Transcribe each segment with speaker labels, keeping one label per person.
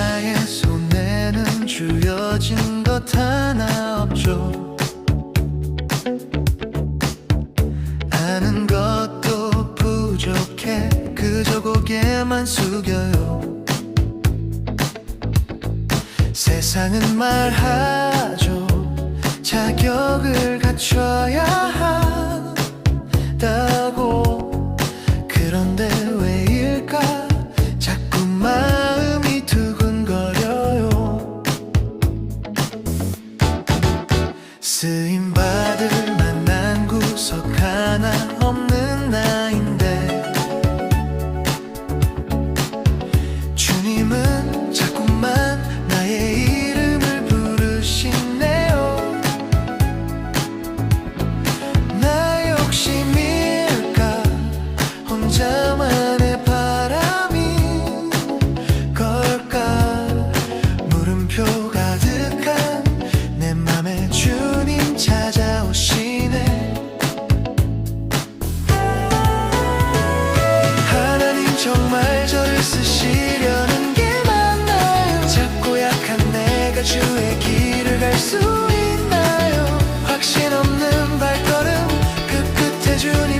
Speaker 1: 나의 손에는 쥐어진 것 하나 없죠. 아는 것도 부족해 그저 고개만 숙여요. 세상은 말하죠. 자격을 갖춰야 한다고. 그런데 쓰임 찾아오시네. 하나님 정말 저를 쓰시려는 게 맞나요? 작고 약한 내가 주의 길을 갈 수 있나요? 확신 없는 발걸음 그 끝에 주님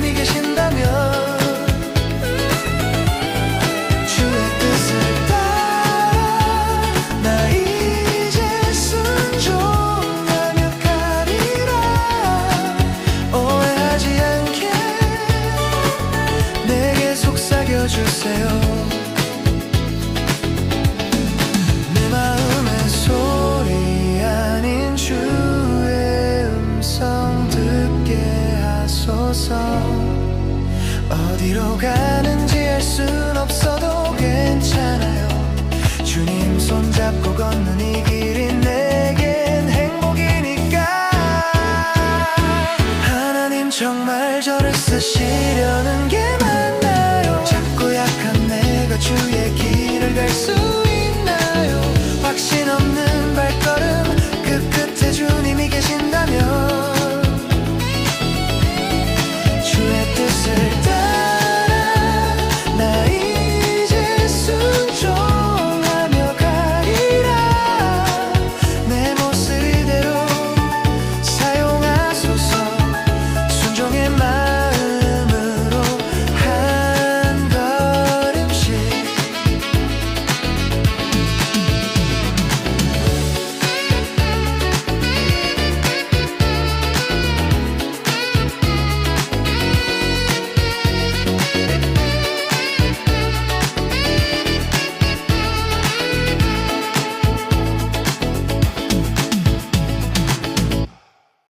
Speaker 1: 주세요. 내 마음의 소리 아닌 주의 음성 듣게 하소서. 어디로 가는지 알 순 없어도 괜찮아요. 주님 손잡고 걷는 이 길이 내겐 행복이니까. 하나님 정말 저를 쓰시려는 주의 길을 갈수